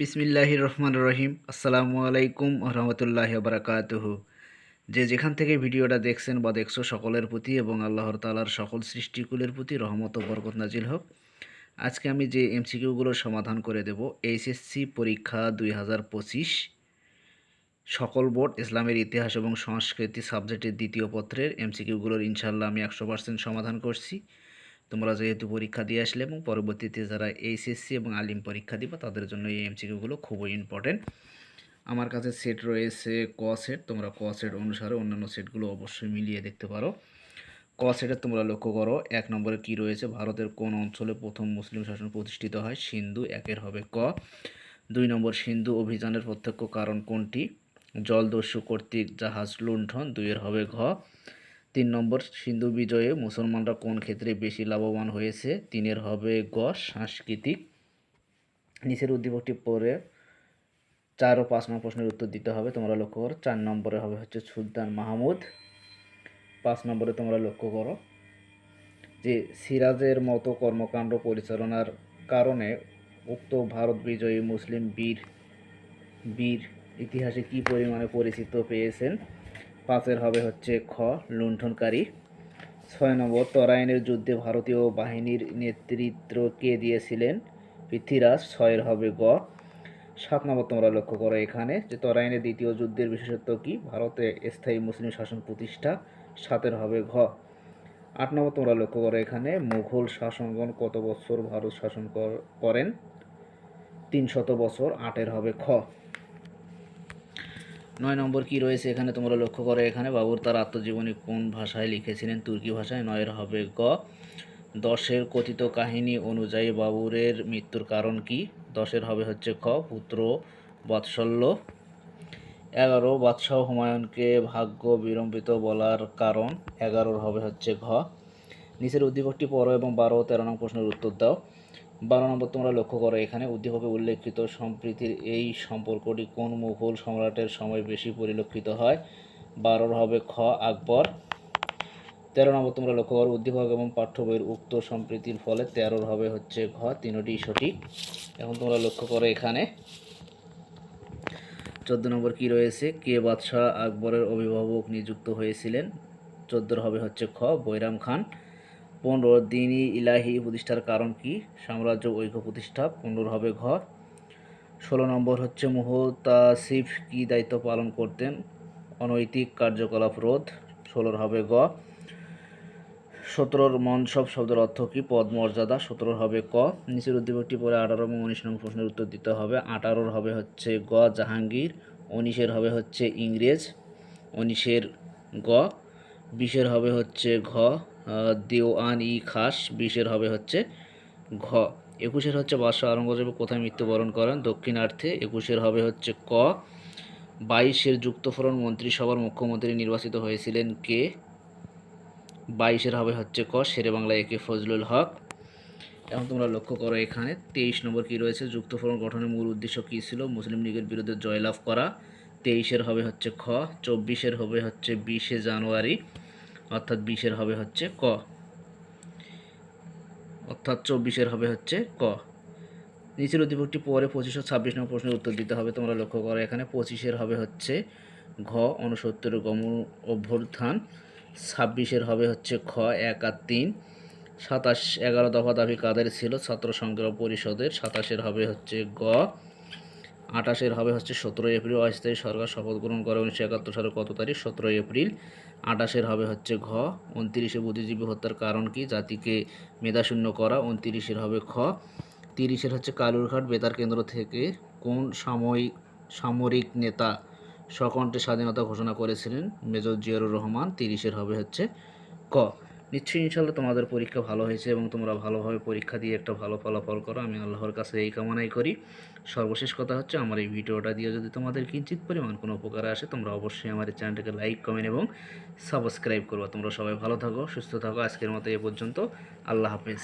বিসমিল্লাহ রহমান রহিম আসসালামু আলাইকুম রহমতুল্লাহ বারাকাতুহ। যে যেখান থেকে ভিডিওটা দেখছেন বা দেখছ সকলের প্রতি এবং আল্লাহর তালার সকল সৃষ্টিকুলের প্রতি রহমত ও বরকত নাজিল হোক, আজকে আমি যে এমসিকিউগুলোর সমাধান করে দেব, এইচএসসি পরীক্ষা দুই হাজার পঁচিশ, সকল বোর্ড, ইসলামের ইতিহাস এবং সংস্কৃতি সাবজেক্টের দ্বিতীয় পত্রের এমসিকিউগুলোর ইনশাল্লাহ আমি একশো সমাধান করছি। তোমরা যেহেতু পরীক্ষা দিয়ে আসলে এবং পরবর্তীতে যারা এইচএসসি এবং আলিম পরীক্ষা দিবে, তাদের জন্য এই এমসিকিউগুলো খুবই ইম্পর্টেন্ট আমার কাছে সেট রয়েছে ক সেট তোমরা ক সেট অনুসারে অন্যান্য সেটগুলো অবশ্যই মিলিয়ে দেখতে পারো। ক সেটে তোমরা লক্ষ্য করো, এক নম্বরে কি রয়েছে? ভারতের কোন অঞ্চলে প্রথম মুসলিম শাসন প্রতিষ্ঠিত হয়? সিন্ধু, একের হবে ক। দুই নম্বর, সিন্ধু অভিযানের প্রত্যক্ষ কারণ কোনটি? জলদস্যু কর্তৃক জাহাজ লুণ্ঠন, দুইয়ের হবে ঘ। তিন নম্বর সিন্ধু বিজয়ে মুসলমানরা কোন ক্ষেত্রে বেশি লাভবান হয়েছে? তিনের হবে গ, সাংস্কৃতিক। নিচের উদ্দীপকটি পরে চার ও পাঁচ নম্বর প্রশ্নের উত্তর দিতে হবে, তোমরা লক্ষ্য করো। চার নম্বরে হবে হচ্ছে সুলতান মাহমুদ। পাঁচ নম্বরে তোমরা লক্ষ্য করো যে সিরাজের মতো কর্মকাণ্ড পরিচালনার কারণে উক্ত ভারত বিজয়ী মুসলিম বীর বীর ইতিহাসে কি পরিমাণে পরিচিত পেয়েছেন? পাঁচের হবে হচ্ছে খ, লুণ্ঠনকারী। ছয় নম্বর, তরাইনের যুদ্ধে ভারতীয় বাহিনীর নেতৃত্ব কে দিয়েছিলেন? পৃথ্বীরাজ ছয়ের হবে গ। সাত নম্বর তোমরা লক্ষ্য করো এখানে যে তরাইনের দ্বিতীয় যুদ্ধের বিশেষত্ব কি? ভারতে স্থায়ী মুসলিম শাসন প্রতিষ্ঠা, সাতের হবে ঘ। আট নম্বর তোমরা লক্ষ্য করো এখানে, মুঘল শাসনগণ কত বছর ভারত শাসন কর- করেন? তিন শত বছর, আটের হবে খ। নয় নম্বর কি রয়েছে? এখানে তোমরা লক্ষ্য করো, এখানে বাবুর তার আত্মজীবনী কোন ভাষায় লিখেছিলেন? তুর্কি ভাষায় নয়ের হবে গ। দশের কথিত কাহিনী অনুযায়ী বাবুরের মৃত্যুর কারণ কি? দশের হবে হচ্ছে খ, পুত্র, বাৎসল্য। এগারো, বাদশাহ হুমায়ুনকে ভাগ্য বিলম্বিত বলার কারণ। এগারোর হবে হচ্ছে ঘ। নিচের উদ্দীপকটি পড়ো এবং বারো তেরো নং প্রশ্নের উত্তর দাও। বারো নম্বর তোমরা লক্ষ্য করো, এখানে উদ্দীপকে উল্লেখিত সম্প্রীতির এই সম্পর্কটি কোন মুঘল সম্রাটের সময় বেশি পরিলক্ষিত হয়? বারোর হবে খ, আকবর। তেরো নম্বর তোমরা লক্ষ্য করো, উদ্দীপক এবং পাঠ্য বইয়ের উক্ত সম্প্রীতির ফলে তেরোর হবে হচ্ছে ঘ, তিনটি সঠিক। এখন তোমরা লক্ষ্য করো এখানে। চোদ্দ নম্বর কি রয়েছে? কে বাদশাহ আকবরের অভিভাবক নিযুক্ত হয়েছিলেন? চোদ্দোর হবে হচ্ছে খ, বৈরাম খান। পনেরো দিনই ইলাহি প্রতিষ্ঠার কারণ কি? সাম্রাজ্য ঐক্য প্রতিষ্ঠা পনেরো হবে ঘ ষোলো নম্বর হচ্ছে মুহতাসিফ কি দায়িত্ব পালন করতেন? অনৈতিক কার্যকলাপ রোধ, ষোলোর হবে গ। সতেরোর মনসব শব্দের অর্থ কি? পদ মর্যাদা সতেরোর হবে ক। নিচের উদ্দীপকটি পরে আঠারো এবং উনিশ নম্বর প্রশ্নের উত্তর দিতে হবে। আঠারোর হবে হচ্ছে গ, জাহাঙ্গীর। উনিশের হবে হচ্ছে ইংরেজ। উনিশের গ, বিশের হবে হচ্ছে ঘ। দেওয়ান ই খাস, বিশের হবে হচ্ছে ঘ। একুশের হচ্ছে বাদশাহ আওরঙ্গজেব কোথায় মৃত্যুবরণ করেন? দক্ষিণার্থে একুশের হবে হচ্ছে ক। বাইশের যুক্তফরণ মন্ত্রিসভার মুখ্যমন্ত্রী নির্বাচিত হয়েছিলেন কে? বাইশের হবে হচ্ছে ক, শেরে বাংলা একে ফজলুল হক। এখন তোমরা লক্ষ্য করো এখানে, তেইশ নম্বর কি রয়েছে? যুক্তফরণ গঠনের মূল উদ্দেশ্য কী ছিল? মুসলিম লীগের বিরুদ্ধে জয়লাভ করা। তেইশের হবে হচ্ছে খ। চব্বিশের হবে হচ্ছে বিশে জানুয়ারি। অর্থাৎ বিশের হবে হচ্ছে ক। অর্থাৎ চব্বিশের হবে হচ্ছে ক। নিচের উদ্দীপকটি পরে পঁচিশশো ছাব্বিশ নম্বর প্রশ্নের উত্তর দিতে হবে, তোমরা লক্ষ্য করো, এখানে পঁচিশের হবে হচ্ছে ঘ অনুসত্তর গম অভ্যুত্থান, ছাব্বিশের হবে হচ্ছে খ, এক আর তিন, সাতাশ, এগারো দফা দাবি কাদের ছিল? ছাত্র সংগ্রাম পরিষদের, সাতাশের হবে হচ্ছে গ, আঠাশের হবে হচ্ছে সতেরোই এপ্রিল, অস্থায়ী সরকার শপথ গ্রহণ করে উনিশশো একাত্তর সালের কত তারিখ? সতেরোই এপ্রিল। আঠাশের হবে হচ্ছে ঘ। উনত্রিশে বুদ্ধিজীবী হত্যার কারণ কি? জাতিকে মেধাশূন্য করা। উনত্রিশের হবে খ। তিরিশের হচ্ছে কালুরঘাট। বেতার কেন্দ্র থেকে কোন সাময়িক, সামরিক নেতা সকণ্ঠে স্বাধীনতা ঘোষণা করেছিলেন? মেজর জিয়ারুর রহমান। তিরিশের হবে হচ্ছে ক। নিশ্চয়ই ইনশাল্লাহ তোমাদের পরীক্ষা ভালো হয়েছে এবং তোমরা ভালোভাবে পরীক্ষা দিয়ে একটা ভালো ফলাফল করো। আমি আল্লাহর কাছে এই কামনাই করি। সর্বশেষ কথা হচ্ছে, আমার এই ভিডিওটা দিয়ে যদি তোমাদের কিঞ্চিত পরিমাণ কোনো উপকার আসে, তোমরা অবশ্যই আমার চ্যানেলটাকে লাইক, কমেন্ট এবং সাবস্ক্রাইব করব। তোমরা সবাই ভালো থাকো, সুস্থ থাকো। আজকের মতো এ পর্যন্ত। আল্লাহ হাফেজ।